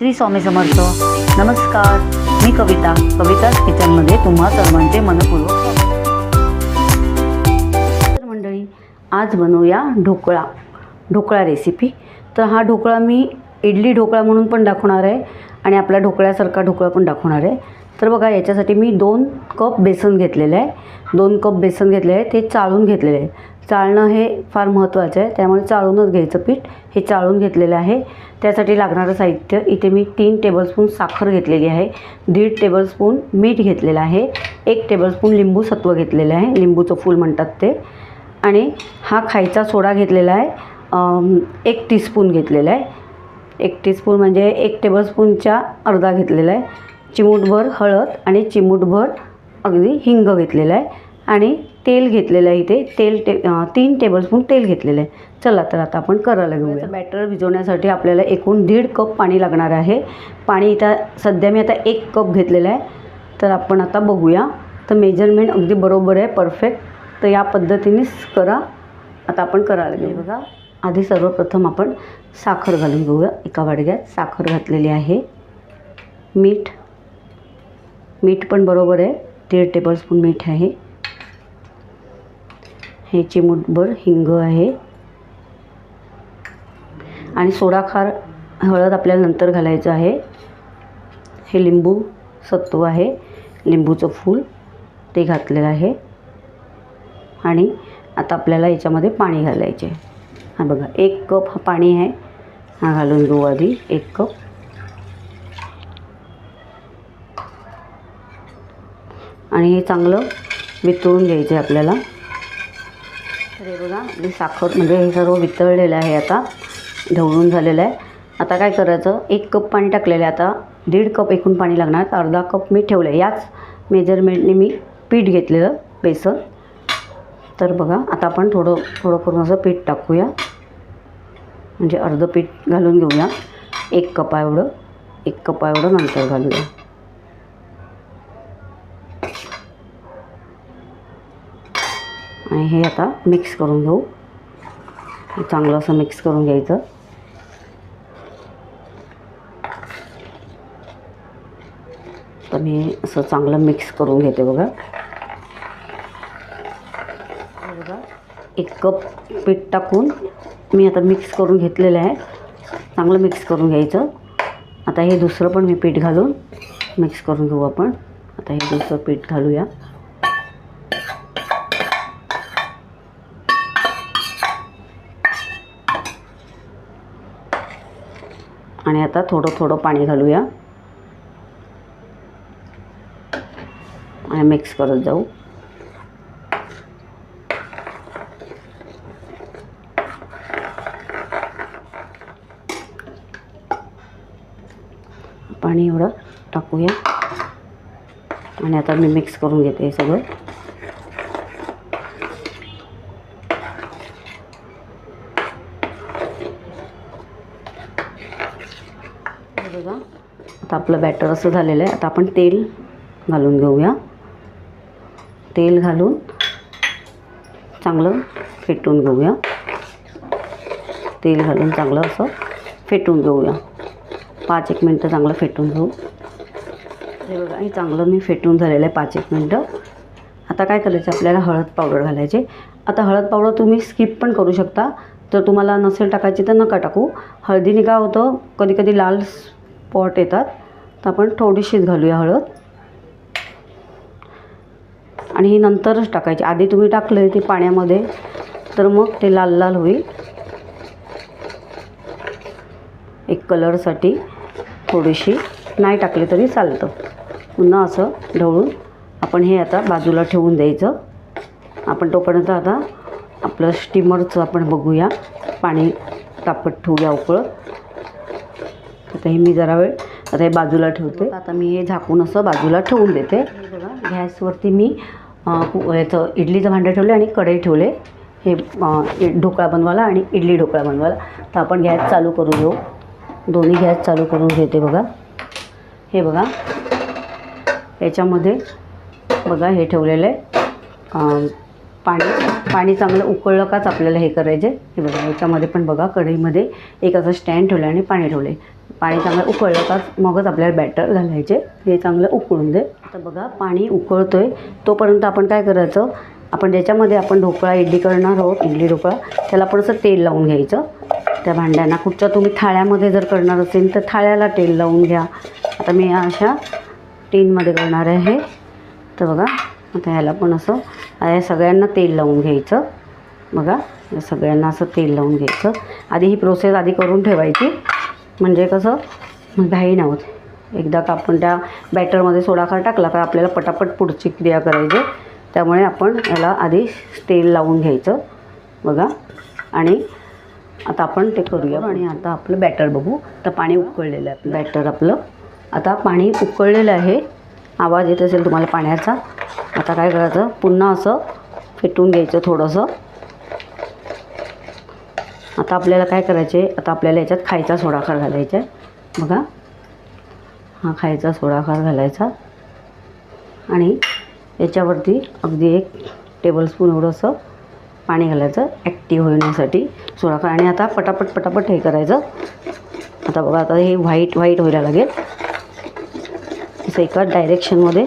श्री स्वामी समर्थ. नमस्कार. मी कविता. कविताच किचनमध्ये तुम्हा सर्वांचे मनपूर्वक तर मंडळी आज बनवूया ढोकळा. ढोकळा रेसिपी तर हा ढोकळा मी इडली ढोकळा म्हणून पण दाखवणार आहे आणि आपल्या ढोकळ्यासारखा ढोकळा पण दाखवणार आहे. तर बघा याच्यासाठी मी दोन कप बेसन घेतलेलं आहे. दोन कप बेसन घेतले आहे. ते चाळून घेतलेले आहे. चाळणं हे फार महत्त्वाचं आहे. त्यामुळे चाळूनच घ्यायचं पीठ. हे चाळून घेतलेलं आहे. त्यासाठी लागणारं साहित्य इथे मी तीन टेबलस्पून साखर घेतलेली आहे. दीड टेबलस्पून मीठ घेतलेलं आहे. एक टेबलस्पून लिंबू सत्व घेतलेलं आहे. लिंबूचं फूल म्हणतात ते. आणि हा खायचा सोडा घेतलेला आहे. एक टीस्पून घेतलेला आहे. एक टीस्पून म्हणजे एक टेबलस्पूनच्या अर्धा घेतलेला आहे. चिमूटभर हळद आणि चिमूटभर अगदी हिंग घेतलेला आहे. आणि तेल घेतलेलं आहे इथे. तेल टे तीन टेबलस्पून तेल घेतलेलं आहे. चला तर आता आपण करायला घेऊया. बॅटर भिजवण्यासाठी आपल्याला एकूण दीड कप पाणी लागणार आहे. पाणी इथं सध्या मी आता एक कप घेतलेलं आहे. तर आपण आता बघूया. तर मेजरमेंट अगदी बरोबर आहे परफेक्ट तर या पद्धतीनेच करा. आता आपण करायला घेऊ बघा. आधी सर्वप्रथम आपण साखर घालून घेऊया. एका वाडग्यात साखर घातलेली आहे. मीठ. मीठ पण बरोबर आहे. दीड टेबलस्पून मीठ आहे. हे चिमूटभर हिंग आहे. आणि सोडाखार हळद आपल्याला नंतर घालायचं आहे. हे लिंबू सत्व आहे. लिंबूचं फूल ते घातलेलं आहे. आणि आता आपल्याला याच्यामध्ये पाणी घालायचे हा बघा एक कप हा पाणी आहे. हा घालून घेऊ आधी एक कप. आणि हे चांगलं वितळून घ्यायचं आहे आपल्याला. तर हे बघा मी साखर म्हणजे हे सर्व वितळलेलं आहे आता ढवळून झालेलं आहे. आता काय करायचं एक कप पाणी टाकलेलं आहे आता दीड कप एकूण पाणी लागणार अर्धा कप मी ठेवलं आहे याच मेजरमेंटने मी पीठ घेतलेलं बेसन. तर बघा आता आपण थोडं थोडं करून असं पीठ टाकूया. म्हणजे अर्धं पीठ घालून घेऊया. एक कपा एवढं एक कपा एवढं नंतर घालूया. आणि हे आता मिक्स करून घेऊ. चांगलं असं मिक्स करून घ्यायचं. तर मी असं चांगलं मिक्स करून घेते बघा. बघा एक कप पीठ टाकून मी आता मिक्स करून घेतलेलं आहे. चांगलं मिक्स करून घ्यायचं. आता हे दुसरं पण मी पीठ घालून मिक्स करून घेऊ आपण. आता हे दुसरं पीठ घालूया. आणि आता थोडं थोडं पाणी घालूया. आणि मिक्स करत जाऊ. पाणी एवढं टाकूया. आणि आता मी मिक्स करून घेते हे सगळं हे बघा आता आपलं बॅटर असं झालेलं आहे. आता आपण तेल घालून घेऊया. तेल घालून चांगलं फेटून घेऊया. तेल घालून चांगलं असं फेटून घेऊया. पाच एक मिनटं चांगलं फेटून घेऊ. हे बघा हे चांगलं मी फेटून झालेलं आहे पाच एक मिनटं. आता काय करायचं? आपल्याला हळद पावडर घालायचे. आता हळद पावडर तुम्ही स्किप पण करू शकता. जर तुम्हाला नसेल टाकायची तर नका टाकू. हळदीने काय होतं? कधी कधी लाल पॉट येतात. तर आपण थोडीशीच घालूया हळद. आणि ही नंतरच टाकायची. आधी तुम्ही टाकलं ते पाण्यामध्ये तर मग ते लाल लाल होईल. एक कलरसाठी थोडीशी नाही टाकली तरी चालतं. पुन्हा असं ढवळून आपण हे आता बाजूला ठेवून द्यायचं. आपण तोपर्यंत आता आपलं स्टीमरचं आपण बघूया. पाणी तापत ठेवूया उकळत. आता हे मी जरा वेळ आता हे बाजूला ठेवते. आता मी हे झाकून असं बाजूला ठेवून देते. बघा. गॅसवरती मी याचं इडलीचं भांडं ठेवले आणि कढई ठेवले. हे ढोकळा बनवायला आणि इडली ढोकळा बनवायला. तर आपण गॅस चालू करू घेऊ. दोन्ही गॅस चालू करून घेते बघा. हे बघा. याच्यामध्ये बघा हे ठेवलेलं आहे. पाणी पाणी चांगलं उकळलं काच आपल्याला हे करायचे हे बघा याच्यामध्ये पण बघा कढईमध्ये एक असं स्टँड ठेवलं आणि पाणी ठेवले पाणी चांगलं उकळलं का मगच आपल्याला बॅटर घालायचे. हे चांगलं उकळून दे. आता बघा पाणी उकळतो आहे तोपर्यंत आपण काय करायचं आपण ज्याच्यामध्ये आपण ढोकळा इडली करणार आहोत इडली ढोकळा त्याला आपण असं तेल लावून घ्यायचं. त्या भांड्यांना कुठच्या तुम्ही थाळ्यामध्ये जर करणार असेल तर थाळ्याला तेल लावून घ्या. आता मी अशा टीनमध्ये करणार आहे. हे तर बघा आता ह्याला पण असं या सगळ्यांना तेल लावून घ्यायचं. बघा या सगळ्यांना असं तेल लावून घ्यायचं. आधी ही प्रोसेस आधी करून ठेवायची. म्हणजे कसं घाई नाही होत एकदा का आपण त्या बॅटरमध्ये सोडाखार टाकला का आपल्याला पटापट पुढची क्रिया करायची त्यामुळे आपण याला आधी तेल लावून घ्यायचं. बघा. आणि आता आपण ते करूया. आणि आता आपलं बॅटर बघू. तर पाणी उकळलेलं आहे बॅटर आपलं. आता पाणी उकळलेलं आहे. आवाज येत असेल तुम्हाला पाण्याचा. आता काय करायचं? पुन्हा असं फेटून घ्यायचं थोडंसं. आता आपल्याला काय करायचे आता आपल्याला याच्यात खायचा सोडाखार घालायचा आहे बघा. हा खायचा सोडाखार घालायचा. आणि याच्यावरती अगदी एक टेबलस्पून एवढंसं पाणी घालायचं. ॲक्टिव्ह होण्यासाठी सोडाखार. आणि आता पटापट पटापट हे करायचं. आता बघा आता हे व्हाईट व्हाईट व्हायला लागेल. असं एका डायरेक्शनमध्ये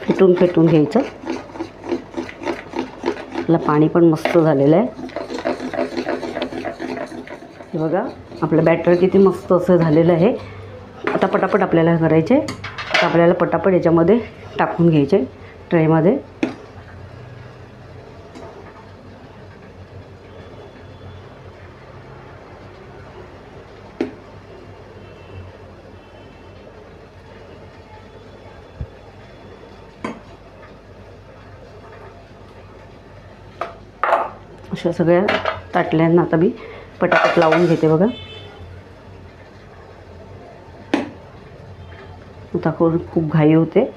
फेटून फेटून घ्यायचं. आपलं पाणी पण मस्त झालेलं आहे. बघा आपलं बॅटर किती मस्त असं झालेलं आहे. आता पटापट आपल्याला करायचे. आता आपल्याला पटापट याच्यामध्ये टाकून घ्यायचे ट्रेमध्ये अशा सगळ्या ताटल्यांना आता मी पटापट लावून घेते बघा. आता खूप घाई होते.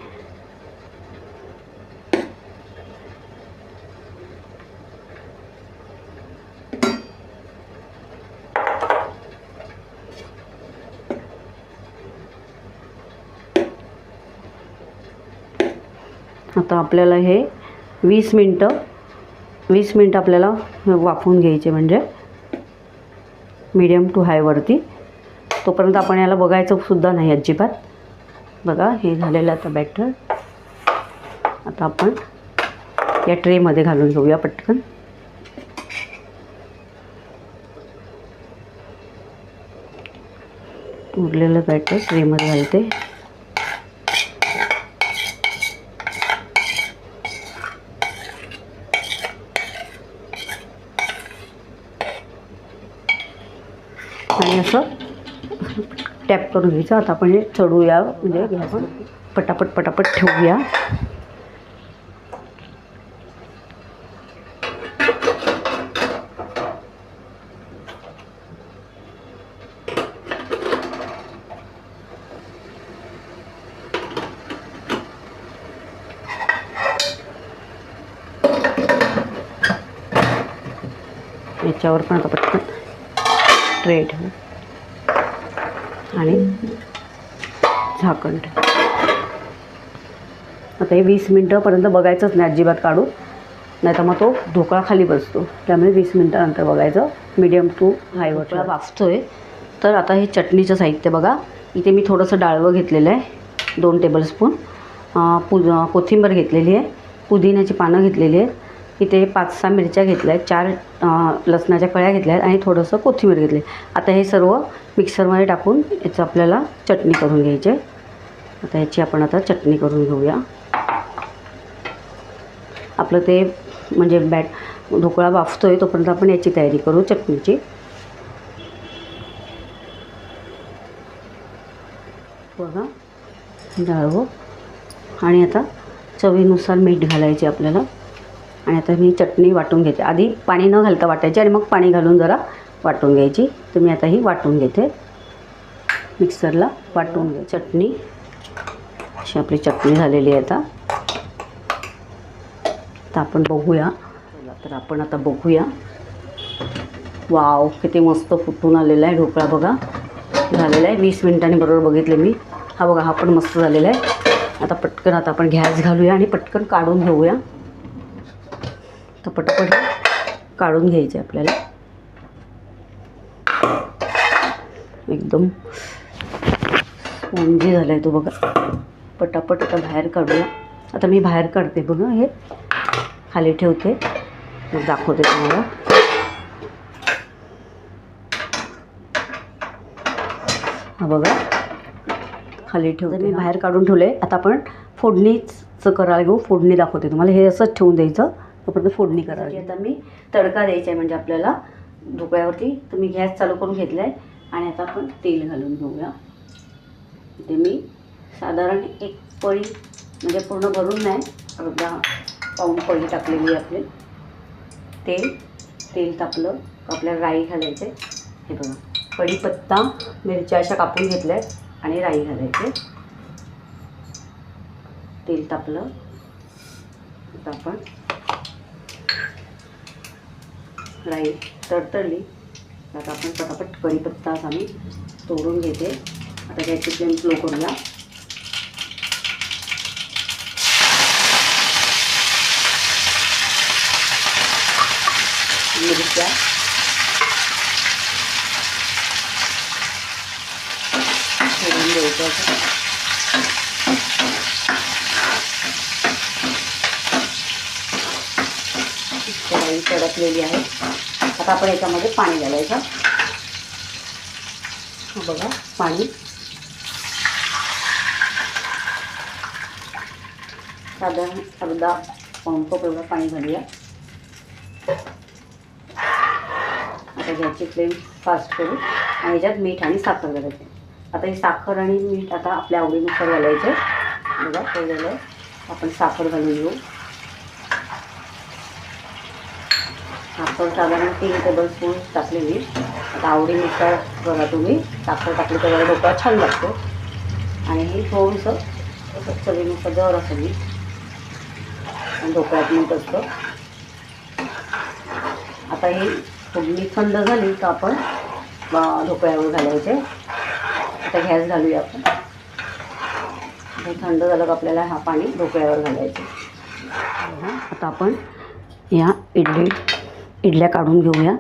आता आपल्याला हे वीस मिनटं वीस मिनटं आपल्याला वाफवून घ्यायचे म्हणजे. मीडियम टू हायवरती तोपर्यंत आपण याला बघायचं सुद्धा नाही अजिबात. बघा हे झालेलं आता बॅटर आता आपण या ट्रेमध्ये घालून घेऊया पटकन. उरलेलं बॅटर ट्रेमध्ये घालते आणि असं टॅप करून घ्यायचं. आता आपण हे चढूया म्हणजे आपण पटापट पटापट ठेवूया. याच्यावर पण आता पटकन ट्रे ठेवू. आणि झाकण आता हे वीस मिनटंपर्यंत बघायचंच नाही अजिबात काढू. नाही तर मग तो ढोकळा खाली बसतो. त्यामुळे वीस मिनटानंतर बघायचं. मीडियम टू हायवर वाचतो वाफतोय तर आता हे चटणीचं साहित्य बघा. इथे मी थोडंसं डाळवं घेतलेलं आहे. दोन टेबलस्पून पु कोथिंबीर घेतलेली आहे. पुदिन्याची पानं घेतलेली आहेत इथे पाच सहा मिरच्या घेतल्या आहेत चार लसणाच्या कळ्या घेतल्या आहेत आणि थोडंसं कोथिंबीर घेतली. आता हे सर्व मिक्सरमध्ये टाकून याचं आपल्याला चटणी करून घ्यायची. आहे आता याची आपण आता चटणी करून घेऊया. आपलं ते म्हणजे बॅट ढोकळा वाफतो आहे तोपर्यंत आपण याची तयारी करू चटणीची. बघा डाळवं हो. आणि आता चवीनुसार मीठ घालायचे आपल्याला. आणि आता मी चटणी वाटून घेते. आधी पाणी न घालता वाटायची आणि मग पाणी घालून जरा वाटून घ्यायची. तर मी आता ही वाटून घेते. मिक्सरला वाटून घे चटणी. अशी आपली चटणी झालेली आहे आता. तर आपण बघूया. तर आपण आता बघूया. वाव किती मस्त फुटून आलेला आहे ढोकळा बघा. झालेला आहे. वीस मिनिटांनी बरोबर बघितले मी. हा बघा हा पण मस्त झालेला आहे. आता पटकन आता आपण गॅस घालूया आणि पटकन काढून घेऊया. तर पटापट काढून घ्यायचे आपल्याला. एकदम स्पॉन्जी झाला आहे तो बघा. पटापट आता बाहेर काढूया. आता मी बाहेर काढते बघा हे खाली ठेवते. दाखवते तुम्हाला. हा बघा. खाली ठेवते मी. बाहेर काढून ठेवले आता आपण फोडणीचं करायला घेऊ. फोडणी दाखवते तुम्हाला. हे असंच ठेवून द्यायचं. तोपर्यंत फोडणी करायची आता मी तडका द्यायचा आहे म्हणजे आपल्याला ढोकळ्यावरती. तर मी गॅस चालू करून घेतला आहे आणि आता आपण तेल घालून घेऊया. इथे मी साधारण एक पळी म्हणजे पूर्ण भरून नाही अर्धा पाऊण पळी टाकलेली आहे आपली. तेल तेल तापलं आपल्याला राई घालायचे हे बघा कढीपत्ता मिरच्या अशा कापून घेतल्या आहेत आणि राई घालायचे. तेल तापलं. आता आपण राई तडतडली. आता आपण पटापट कढीपत्ता आम्ही तोडून घेते. आता त्याची फ्लेम स्लो करूया. मिरच्या सोडून द्यायचं कढाई तडकलेली आहे. आता आपण याच्यामध्ये पाणी घालायचं. बघा पाणी. साधारण अर्धा पाऊण एवढं पाणी घालूया. आता गॅसची फ्लेम फास्ट करू आणि याच्यात मीठ आणि साखर घालायचे. आता ही साखर आणि मीठ आता आपल्या आवडीनुसार घालायचे. बघा ते झालं. आपण साखर घालून घेऊ. साखर साधारण तीन टेबल स्पून टाकलेली. आता आवडीनुसार बघा तुम्ही. साखर टाकली तर जरा ढोकळा छान लागतो. आणि हे थोडंसं असं चवीनुसार जर असं मी ढोकळ्यात मीठ असतं आता ही फोडणी थंड झाली तर आपण ढोकळ्यावर घालायचे. आता गॅस घालूया आपण. हे थंड झालं का आपल्याला हा पाणी ढोकळ्यावर घालायचं. आता आपण या इडली इडल्या काढून घेऊया.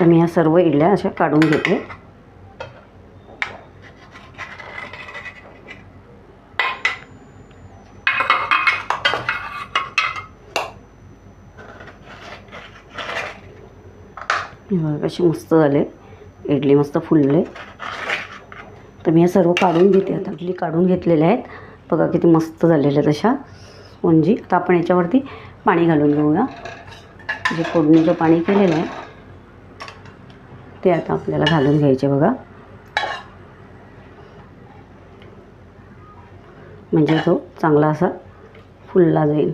तर मी या सर्व इडल्या अशा काढून घेते. कशी मस्त झाले. इडली मस्त फुलले. तर मी हे सर्व काढून घेते आता. इडली काढून घेतलेल्या आहेत. बघा किती मस्त झालेल्या आहेत अशा. स्पॉन्जी आता आपण याच्यावरती पाणी घालून घेऊया. जे फोडणीचं पाणी केलेलं आहे. ते आता आपल्याला घालून घ्यायचे बघा. म्हणजे तो चांगला असा फुलला जाईल.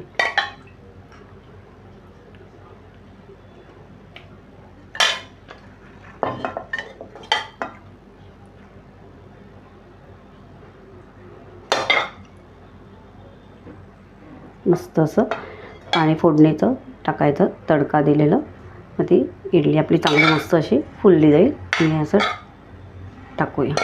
मस्त असं पाणी फोडणीचं टाकायचं तडका दिलेलं. मग ती इडली आपली चांगली मस्त अशी फुलली जाईल. आणि असं टाकूया.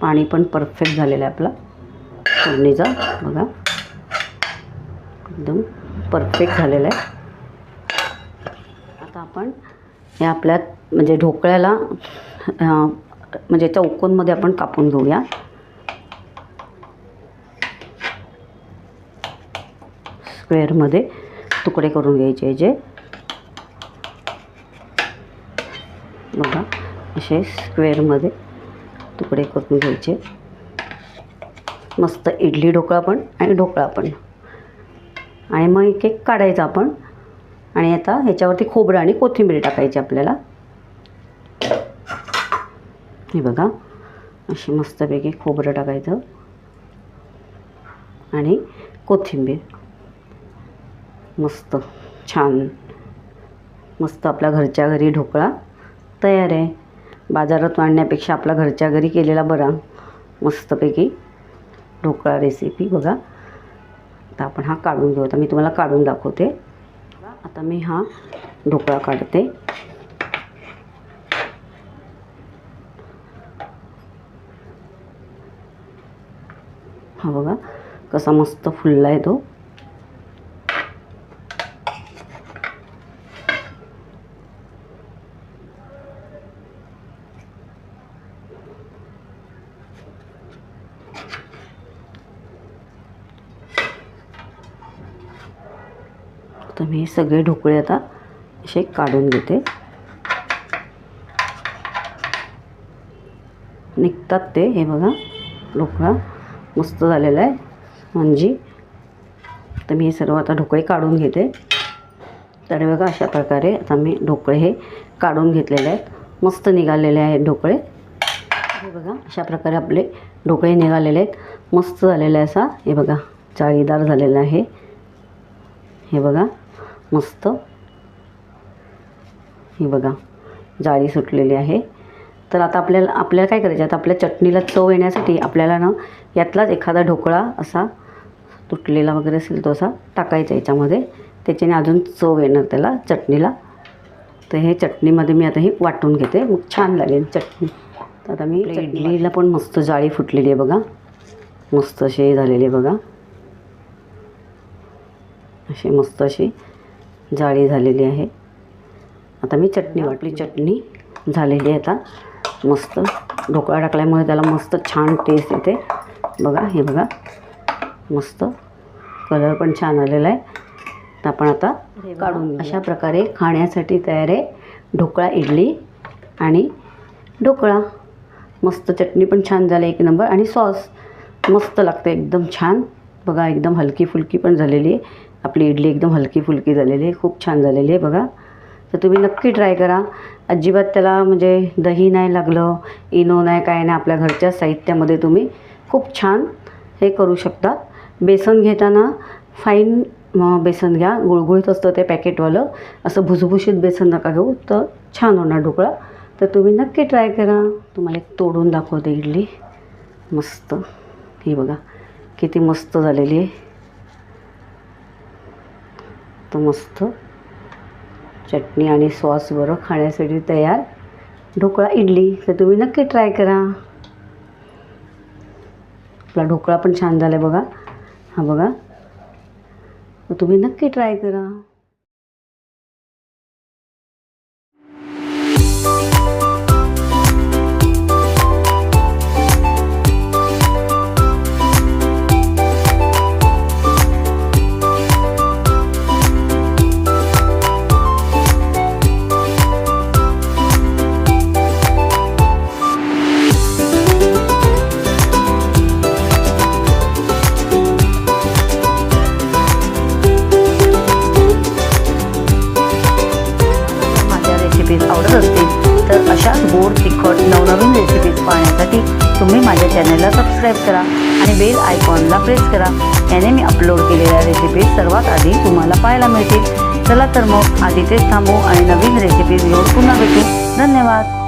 पाणी पण परफेक्ट झालेलं आहे आपला. फोडणीचा बघा. एकदम परफेक्ट झालेलं आहे. आता आपण या आपल्या म्हणजे ढोकळ्याला म्हणजे चौकोनमध्ये आपण कापून घेऊया. स्क्वेअरमध्ये तुकडे करून घ्यायचे जे. बघा असे स्क्वेअरमध्ये तुकडे करून घ्यायचे. मस्त इडली ढोकळा पण आणि ढोकळा पण. आणि मग एक एक काढायचा आपण. आणि आता ह्याच्यावरती खोबरं आणि कोथिंबीर टाकायची आपल्याला. हे बघा अशी मस्तपैकी खोबरं टाकायचं. आणि कोथिंबीर. मस्त छान. मस्त आपल्या घरच्या घरी ढोकळा तयार आहे. बाजारात आणण्यापेक्षा आपला घरच्या घरी केलेला बरा. मस्तपैकी ढोकळा रेसिपी बघा. आता आपण हा काढून घेऊ. आता मी तुम्हाला काढून दाखवते. आता मी हा ढोकळा काढते. हा बघा कसा मस्त फुलला आहे तो. सगळे ढोकळे आता असे काढून घेते. निघतात ते हे बघा ढोकळा मस्त झालेला आहे. म्हणजे तर मी हे सर्व आता ढोकळे काढून घेते. तर बघा अशा प्रकारे आता मी ढोकळे हे काढून घेतलेले आहेत. मस्त निघालेले आहेत ढोकळे. हे बघा अशा प्रकारे आपले ढोकळे निघालेले आहेत. मस्त झालेलं आहे असा. हे बघा जाळीदार झालेला आहे. हे बघा. मस्त. हे बघा जाळी सुटलेली आहे. तर आता आपल्याला आपल्याला काय करायचं? आता आपल्या चटणीला चव येण्यासाठी आपल्याला ना यातलाच एखादा ढोकळा असा तुटलेला वगैरे असेल तो असा टाकायचा याच्यामध्ये. त्याच्याने अजून चव येणार त्याला चटणीला. तर हे चटणीमध्ये मी आता ही वाटून घेते. मग छान लागेल चटणी. तर आता मी इडलीला पण मस्त जाळी फुटलेली आहे बघा. मस्त अशी झालेली आहे बघा. अशी मस्त अशी जाळी झालेली आहे. आता मी चटणी वाटली. चटणी झालेली आहे आता. मस्त ढोकळा टाकल्यामुळे त्याला मस्त छान टेस्ट येते. बघा हे बघा. मस्त कलर पण छान आलेला आहे. तर आपण आता काढून अशा प्रकारे खाण्यासाठी तयार आहे ढोकळा इडली आणि ढोकळा. मस्त चटणी पण छान झाली एक नंबर आणि सॉस मस्त लागते. एकदम छान. बघा एकदम हलकी फुलकी पण झालेली आहे. आपली इडली एकदम हलकी फुलकी झालेली आहे खूप छान झालेली आहे बघा. तर तुम्ही नक्की ट्राय करा. अजिबात त्याला म्हणजे दही नाही लागलं इनो नाही काय नाही आपल्या घरच्या साहित्यामध्ये तुम्ही खूप छान हे करू शकता. बेसन घेताना फाईन बेसन घ्या. गुळगुळीत असतं ते पॅकेटवालं असं भुसभुशीत बेसन नका घेऊ तर छान होणार ढोकळा. तर तुम्ही नक्की ट्राय करा. तुम्हाला एक तोडून दाखवते इडली. मस्त. ही बघा किती मस्त झालेली आहे. मस्त चटणी आणि सॉस बरं खाण्यासाठी तयार. ढोकळा इडली तर तुम्ही नक्की ट्राय करा. आपला ढोकळा पण छान झाला आहे बघा. हा बघा. तुम्ही नक्की ट्राय करा. तर मग आधी तेच थांबू आणि नवीन रेसिपीज घेऊन पुन्हा भेटू. धन्यवाद.